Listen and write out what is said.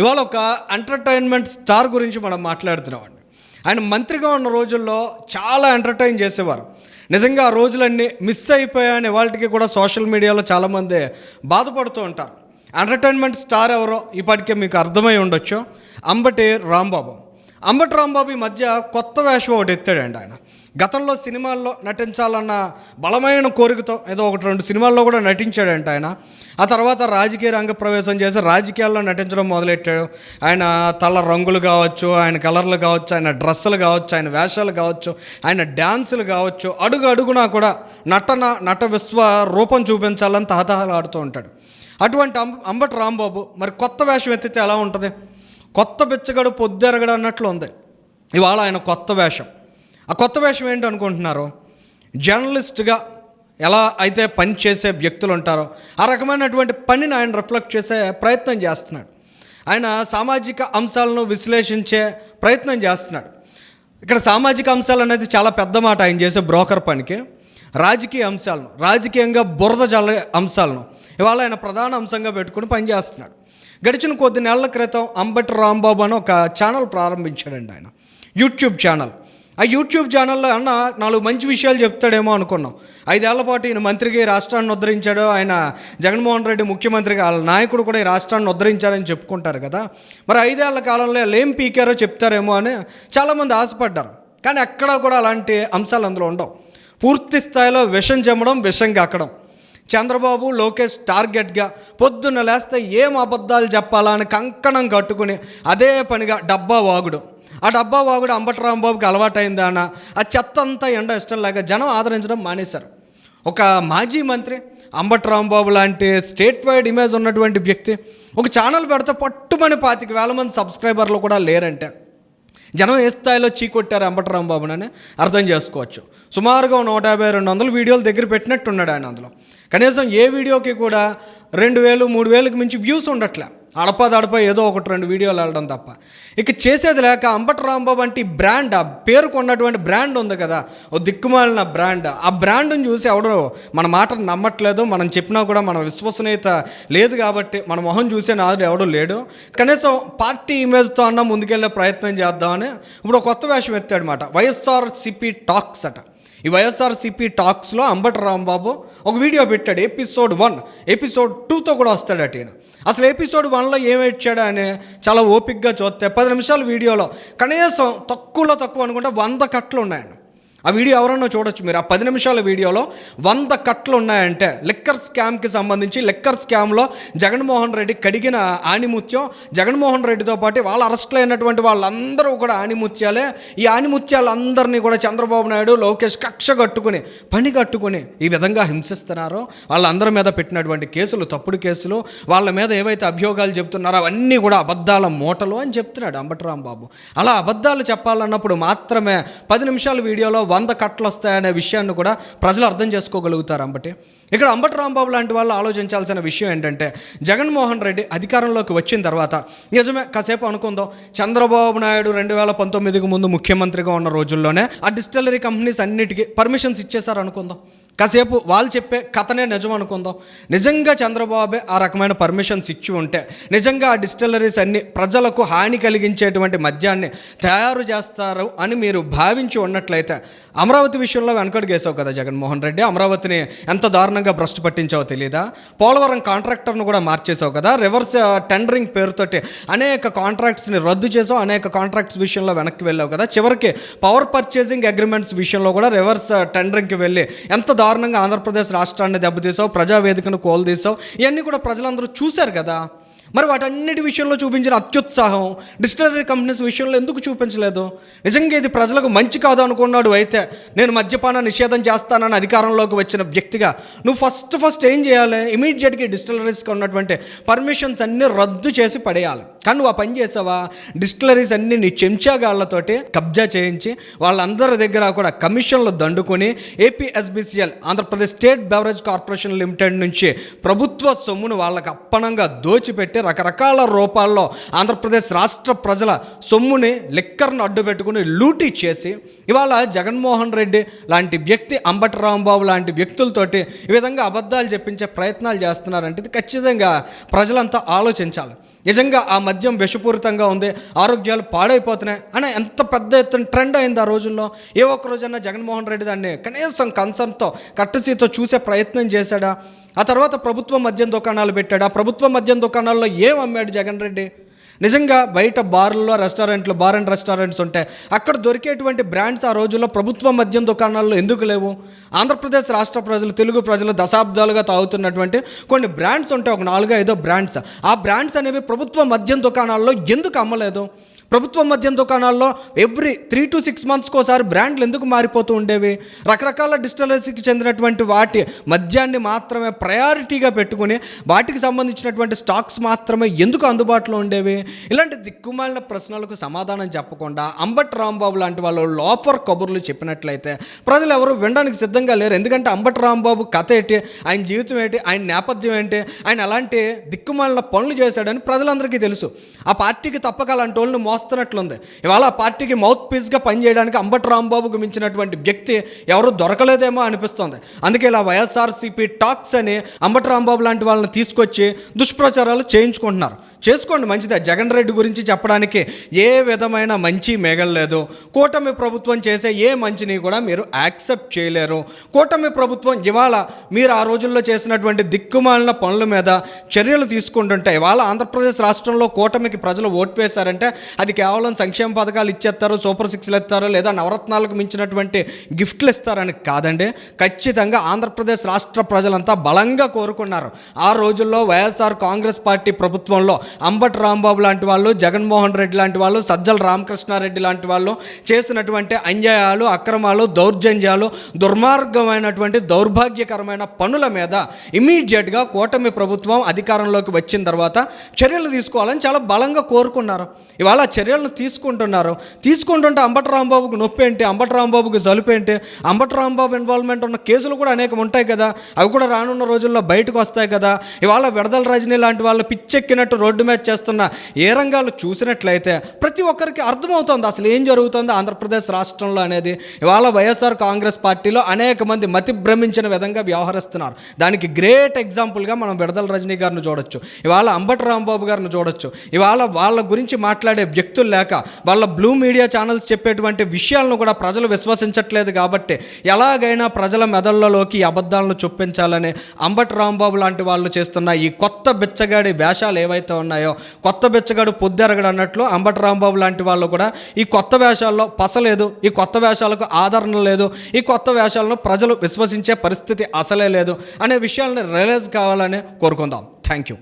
ఇవాళ ఒక entertainment star గురించి మనం మాట్లాడుతున్నామండి. ఆయన మంత్రిగా ఉన్న రోజుల్లో చాలా ఎంటర్టైన్ చేసేవారు. నిజంగా ఆ రోజులన్నీ మిస్ అయిపోయాయని వాళ్ళకి కూడా సోషల్ మీడియాలో చాలామంది బాధపడుతూ ఉంటారు. ఎంటర్టైన్మెంట్ స్టార్ ఎవరో ఇప్పటికే మీకు అర్థమై ఉండొచ్చు. అంబటి రాంబాబు. అంబటి రాంబాబు ఈ మధ్య కొత్త వేషం ఒకటి ఎత్తాడండి ఆయన. గతంలో సినిమాల్లో నటించాలన్న బలమైన కోరికతో ఏదో ఒకటి రెండు సినిమాల్లో కూడా నటించాడంట ఆయన. ఆ తర్వాత రాజకీయ రంగ ప్రవేశం చేసి రాజకీయాల్లో నటించడం మొదలెట్టాడు. ఆయన తల రంగులు కావచ్చు ఆయన కలర్లు కావచ్చు ఆయన డ్రెస్సులు కావచ్చు ఆయన వేషాలు కావచ్చు ఆయన డ్యాన్సులు కావచ్చు అడుగు అడుగునా కూడా నటన నట విశ్వ రూపం చూపించాలని తహతహలాడుతూ ఉంటాడు. అటువంటి అంబ అంబటి రాంబాబు మరి కొత్త వేషం ఎత్తితే ఎలా ఉంటుంది? కొత్త బిచ్చగడు పొద్దెరగడు అన్నట్లు ఉంది. ఇవాళ ఆయన కొత్త వేషం. ఆ కొత్త వేషం ఏంటనుకుంటున్నారు జర్నలిస్ట్గా ఎలా అయితే పని చేసే వ్యక్తులు ఉంటారో ఆ రకమైనటువంటి పనిని ఆయన రిఫ్లెక్ట్ చేసే ప్రయత్నం చేస్తున్నాడు. ఆయన సామాజిక అంశాలను విశ్లేషించే ప్రయత్నం చేస్తున్నాడు. ఇక్కడ సామాజిక అంశాలు అనేది చాలా పెద్ద మాట ఆయన చేసే బ్రోకర్ పనికి. రాజకీయ అంశాలను రాజకీయంగా బురద జల్ల అంశాలను ఇవాళ ఆయన ప్రధాన అంశంగా పెట్టుకుని పనిచేస్తున్నాడు గడిచిన కొద్ది నెలల క్రితం అంబటి రాంబాబు అని ఒక ఛానల్ ప్రారంభించాడండి ఆయన. YouTube channel. ఆ యూట్యూబ్ ఛానల్లో అన్న నాలుగు మంచి విషయాలు చెప్తాడేమో అనుకున్నాం. ఐదేళ్ళ పాటు ఈయన మంత్రికి రాష్ట్రాన్ని ఉద్ధరించాడు. ఆయన జగన్మోహన్ రెడ్డి ముఖ్యమంత్రిగా వాళ్ళ నాయకుడు కూడా ఈ రాష్ట్రాన్ని ఉద్ధరించారని చెప్పుకుంటారు కదా. మరి ఐదేళ్ళ కాలంలో వాళ్ళు ఏం పీకారో చెప్తారేమో అని చాలామంది ఆశపడ్డారు. కానీ ఎక్కడా కూడా అలాంటి అంశాలు అందులో ఉండవు. పూర్తి స్థాయిలో విషం చెమ్మడం విషం కక్కడం చంద్రబాబు లోకేష్ టార్గెట్గా పొద్దున్న లేస్తే ఏం అబద్ధాలు చెప్పాలా అని కంకణం కట్టుకుని అదే పనిగా డబ్బా వాగుడు. ఆ డబ్బా వాగుడు అంబటి బాబుకి అలవాటైందా అన్న. ఆ చెత్త అంతా ఎండ ఇష్టం లేక జనం ఆదరించడం మానేశారు. ఒక మాజీ మంత్రి అంబటరాంబాబు లాంటి స్టేట్ వైడ్ ఇమేజ్ ఉన్నటువంటి వ్యక్తి ఒక ఛానల్ పెడితే పట్టుమని పాతిక వేల మంది సబ్స్క్రైబర్లు కూడా లేరంటే. జనం ఏ స్థాయిలో చీకొట్టారు అంబటి రాంబాబునని అర్థం చేసుకోవచ్చు. సుమారుగా నూట యాభై రెండు వందల వీడియోలు దగ్గర పెట్టినట్టున్నాడు ఆయన అందులో. కనీసం ఏ వీడియోకి కూడా రెండు వేలు మూడు వేలకు మించి వ్యూస్ ఉండట్లే. అడపదడప ఏదో ఒకటి రెండు వీడియోలు వెళ్ళడం తప్ప. ఇక చేసేది లేక అంబటి రాంబాబు అంటే బ్రాండ్ ఆ పేరుకు ఉన్నటువంటి బ్రాండ్ ఉంది కదా ఓ దిక్కుమాలిన బ్రాండ్. ఆ బ్రాండ్ని చూసి ఎవడో మన మాట నమ్మట్లేదు మనం చెప్పినా కూడా మన విశ్వసనీయత లేదు కాబట్టి మన మొహం చూసే నాదుడు ఎవడో లేడు. కనీసం పార్టీ ఇమేజ్తో అన్న ముందుకెళ్ళే ప్రయత్నం చేద్దామని ఇప్పుడు కొత్త వేషం ఎత్తాడు అనమాట వైఎస్ఆర్ సిపి టాక్స్ అట. ఈ వైఎస్ఆర్సీపీ టాక్స్లో అంబటి రాంబాబు ఒక వీడియో పెట్టాడు ఎపిసోడ్ వన్. ఎపిసోడ్ టూతో కూడా వస్తాడట ఈయన. అసలు ఎపిసోడ్ వన్లో ఏమిచ్చాడు అని చాలా ఓపిక్గా చూస్తే పది నిమిషాల వీడియోలో కనీసం తక్కువలో తక్కువ అనుకుంటే వంద కట్లు ఉన్నాయండి ఆ వీడియో ఎవరన్నా చూడొచ్చు మీరు. ఆ పది నిమిషాల వీడియోలో వంద కట్లు ఉన్నాయంటే లిక్కర్ స్కామ్కి సంబంధించి లిక్కర్ స్కామ్లో జగన్మోహన్ రెడ్డి కడిగిన ఆణిముత్యం జగన్మోహన్ రెడ్డితో పాటు వాళ్ళ అరెస్ట్లో అయినటువంటి వాళ్ళందరూ కూడా ఆణిముత్యాలే. ఈ ఆణిముత్యాలందరినీ కూడా చంద్రబాబు నాయుడు లోకేష్ కక్ష కట్టుకుని పని కట్టుకుని ఈ విధంగా హింసిస్తున్నారో వాళ్ళందరి మీద పెట్టినటువంటి కేసులు తప్పుడు కేసులు వాళ్ళ మీద ఏవైతే అభియోగాలు చెప్తున్నారో అవన్నీ కూడా అబద్ధాల మూటలు అని చెప్తున్నాడు అంబటరాంబాబు. అలా అబద్ధాలు చెప్పాలన్నప్పుడు మాత్రమే పది నిమిషాల వీడియోలో వంద కట్టలు వస్తాయనే విషయాన్ని కూడా ప్రజలు అర్థం చేసుకోగలుగుతారు అంబటి. ఇక్కడ అంబటి రాంబాబు లాంటి వాళ్ళు ఆలోచించాల్సిన విషయం ఏంటంటే జగన్మోహన్ రెడ్డి అధికారంలోకి వచ్చిన తర్వాత నిజమే కాసేపు అనుకుందాం చంద్రబాబు నాయుడు రెండు వేల పంతొమ్మిదికి ముందు ముఖ్యమంత్రిగా ఉన్న రోజుల్లోనే ఆ డిస్టిలరీ కంపెనీస్ అన్నిటికీ పర్మిషన్స్ ఇచ్చేశారు అనుకుందాం. కాసేపు వాళ్ళు చెప్పే కథనే నిజం అనుకుందాం. నిజంగా చంద్రబాబే ఆ రకమైన పర్మిషన్స్ ఇచ్చి ఉంటే నిజంగా ఆ డిస్టిలరీస్ అన్ని ప్రజలకు హాని కలిగించేటువంటి మద్యాన్ని తయారు చేస్తారు అని మీరు భావించి ఉన్నట్లయితే అమరావతి విషయంలో వెనకడుగేసావు కదా జగన్మోహన్ రెడ్డి. అమరావతిని ఎంత దారుణంగా భ్రష్టు పట్టించావో తెలియదా పోలవరం కాంట్రాక్టర్ను కూడా మార్చేసావు కదా. రివర్స్ టెండరింగ్ పేరుతోటి అనేక కాంట్రాక్ట్స్ని రద్దు చేసావు అనేక కాంట్రాక్ట్స్ విషయంలో వెనక్కి వెళ్ళావు కదా. చివరికి పవర్ పర్చేసింగ్ అగ్రిమెంట్స్ విషయంలో కూడా రివర్స్ టెండరింగ్కి వెళ్ళి ఎంత దారుణంగా ఆంధ్రప్రదేశ్ రాష్ట్రాన్ని దెబ్బతీసావు ప్రజావేదికను కోల్దీసావు ఇవన్నీ కూడా ప్రజలందరూ చూశారు కదా. మరి వాటన్నిటి విషయంలో చూపించిన అత్యుత్సాహం డిస్టిలరీ కంపెనీస్ విషయంలో ఎందుకు చూపించలేదు? నిజంగా ఇది ప్రజలకు మంచి కాదు అనుకున్నాడు అయితే నేను మద్యపాన నిషేధం చేస్తానని అధికారంలోకి వచ్చిన వ్యక్తిగా నువ్వు ఫస్ట్ ఫస్ట్ ఏం చేయాలి? ఇమీడియట్గా డిస్టిలరీస్కి ఉన్నటువంటి పర్మిషన్స్ అన్నీ రద్దు చేసి పడేయాలి. కానీ నువ్వు ఆ పని చేసావా? డిస్టిలరీస్ అన్ని నీ చెంచాగాళ్ళతోటి కబ్జా చేయించి వాళ్ళందరి దగ్గర కూడా కమిషన్లు దండుకొని APSBCL Andhra Pradesh state beverage corporation limited నుంచి ప్రభుత్వ సొమ్మును వాళ్ళకి అప్పనంగా దోచిపెట్టి రకరకాల రూపాల్లో ఆంధ్రప్రదేశ్ రాష్ట్ర ప్రజల సొమ్ముని లిక్కర్ను అడ్డుపెట్టుకుని లూటీ చేసి ఇవాళ జగన్మోహన్ రెడ్డి లాంటి వ్యక్తి అంబటి రాంబాబు లాంటి వ్యక్తులతోటి ఈ విధంగా అబద్ధాలు చెప్పించే ప్రయత్నాలు చేస్తున్నారంటే ఇది ఖచ్చితంగా ప్రజలంతా ఆలోచించాలి. నిజంగా ఆ మద్యం విషపూరితంగా ఉంది ఆరోగ్యాలు పాడైపోతున్నాయి. అని ఎంత పెద్ద ఎత్తున ట్రెండ్ అయింది ఆ రోజుల్లో? ఏ ఒక్క రోజన్నా జగన్మోహన్ రెడ్డి దాన్ని కనీసం కన్సర్న్తో కట్టసీతో చూసే ప్రయత్నం చేశాడా? ఆ తర్వాత ప్రభుత్వ మద్యం దుకాణాలు పెట్టాడు? ఆ ప్రభుత్వ మద్యం దుకాణాల్లో ఏం అమ్మాడు జగన్ రెడ్డి? నిజంగా బయట బార్లలో రెస్టారెంట్లు బార్ అండ్ రెస్టారెంట్స్ ఉంటాయి అక్కడ దొరికేటువంటి బ్రాండ్స్ ఆ రోజుల్లో ప్రభుత్వ మద్యం దుకాణాల్లో ఎందుకు లేవు? ఆంధ్రప్రదేశ్ రాష్ట్ర ప్రజలు తెలుగు ప్రజలు దశాబ్దాలుగా తాగుతున్నటువంటి కొన్ని బ్రాండ్స్ ఉంటాయి ఒక నాలుగో ఐదో బ్రాండ్స్. ఆ బ్రాండ్స్ అనేవి ప్రభుత్వ మద్యం దుకాణాల్లో ఎందుకు అమ్మలేదు? ప్రభుత్వ మద్యం దుకాణాల్లో ఎవ్రీ త్రీ టు సిక్స్ మంత్స్కి ఒకసారి బ్రాండ్లు ఎందుకు మారిపోతూ ఉండేవి? రకరకాల డిస్టలరీస్కి చెందినటువంటి వాటి మద్యాన్ని మాత్రమే ప్రయారిటీగా పెట్టుకుని వాటికి సంబంధించినటువంటి స్టాక్స్ మాత్రమే ఎందుకు అందుబాటులో ఉండేవి? ఇలాంటి దిక్కుమాలిన ప్రశ్నలకు సమాధానం చెప్పకుండా అంబట్ రాంబాబు లాంటి వాళ్ళు లోఫర్ కబుర్లు చెప్పినట్లయితే ప్రజలు ఎవరు వినడానికి సిద్ధంగా లేరు. ఎందుకంటే అంబట్ రాంబాబు కథ ఏంటి? ఆయన జీవితం ఏంటి? ఆయన నేపథ్యం ఏంటి? ఆయన అలాంటి దిక్కుమాలిన పనులు చేశాడని ప్రజలందరికీ తెలుసు. ఆ పార్టీకి తప్పక అలాంటి వాళ్ళని వస్తున్నట్లుంది. ఇవాళ ఆ పార్టీకి మౌత్ పీస్గా పనిచేయడానికి అంబటి రాంబాబుకు మించినటువంటి వ్యక్తి ఎవరు దొరకలేదేమో అనిపిస్తుంది. అందుకే ఇలా వైఎస్ఆర్సీపీ టాక్స్ అని అంబటి రాంబాబు లాంటి వాళ్ళని తీసుకొచ్చి దుష్ప్రచారాలు చేయించుకుంటున్నారు. చేసుకోండి మంచిదే. జగన్ రెడ్డి గురించి చెప్పడానికి ఏ విధమైన మంచి మిగలలేదు కూటమి ప్రభుత్వం చేసే ఏ మంచిని కూడా మీరు యాక్సెప్ట్ చేయలేరు. కూటమి ప్రభుత్వం ఇవాళ మీరు ఆ రోజుల్లో చేసినటువంటి దిక్కుమాలిన పనుల మీద చర్యలు తీసుకుంటుంటే ఇవాళ ఆంధ్రప్రదేశ్ రాష్ట్రంలో కూటమికి ప్రజలు ఓటు వేశారంటే అది కేవలం సంక్షేమ పథకాలు ఇచ్చేస్తారు సూపర్ సిక్స్లు ఇస్తారు లేదా నవరత్నాలకు మించినటువంటి గిఫ్ట్లు ఇస్తారని కాదండి. ఖచ్చితంగా ఆంధ్రప్రదేశ్ రాష్ట్ర ప్రజలంతా బలంగా కోరుకున్నారు. ఆ రోజుల్లో వైఎస్ఆర్ కాంగ్రెస్ పార్టీ ప్రభుత్వంలో అంబటి రాంబాబు లాంటి వాళ్ళు జగన్మోహన్ రెడ్డి లాంటి వాళ్ళు సజ్జల రామకృష్ణారెడ్డి లాంటి వాళ్ళు చేసినటువంటి అన్యాయాలు అక్రమాలు దౌర్జన్యాలు దుర్మార్గమైనటువంటి దౌర్భాగ్యకరమైన పనుల మీద ఇమీడియట్గా కూటమి ప్రభుత్వం అధికారంలోకి వచ్చిన తర్వాత చర్యలు తీసుకోవాలని చాలా బలంగా కోరుకున్నారు. ఇవాళ చర్యలను తీసుకుంటున్నారు. తీసుకుంటుంటే అంబట రాంబాబుకు నొప్పి ఏంటి? అంబట రాంబాబుకు జలుపు ఏంటి? అంబటి రాంబాబు ఇన్వాల్వ్మెంట్ ఉన్న కేసులు కూడా అనేకం ఉంటాయి కదా. అవి కూడా రానున్న రోజుల్లో బయటకు వస్తాయి కదా. ఇవాళ విడదల రజనీ లాంటి వాళ్ళు పిచ్చెక్కినట్టు రోడ్డు మీద చేస్తున్న ఏ రంగాలు చూసినట్లయితే ప్రతి ఒక్కరికి అర్థమవుతుంది. అసలు ఏం జరుగుతుంది ఆంధ్రప్రదేశ్ రాష్ట్రంలో అనేది. ఇవాళ వైఎస్ఆర్ కాంగ్రెస్ పార్టీలో అనేక మంది మతి భ్రమించిన విధంగా వ్యవహరిస్తున్నారు. దానికి గ్రేట్ ఎగ్జాంపుల్గా మనం విడదల రజనీ గారిని చూడొచ్చు. ఇవాళ అంబటి రాంబాబు గారిని చూడొచ్చు. ఇవాళ వాళ్ళ గురించి మాట్లాడే వ్యక్తి వ్యక్తులు లేక వాళ్ళ బ్లూ మీడియా ఛానల్స్ చెప్పేటువంటి విషయాలను కూడా ప్రజలు విశ్వసించట్లేదు కాబట్టి ఎలాగైనా ప్రజల మెదళ్ళలోకి అబద్ధాలను చొప్పించాలని అంబటి రాంబాబు లాంటి వాళ్ళు చేస్తున్న ఈ కొత్త బిచ్చగాడి వేషాలు ఏవైతే ఉన్నాయో కొత్త బిచ్చగాడు పొద్దెరగడు అన్నట్లు అంబటి రాంబాబు లాంటి వాళ్ళు కూడా ఈ కొత్త వేషాల్లో పసలేదు ఈ కొత్త వేషాలకు ఆదరణ లేదు ఈ కొత్త వేషాలను ప్రజలు విశ్వసించే పరిస్థితి అసలే లేదు అనే విషయాలను రియలైజ్ కావాలని కోరుకుందాం. Thank you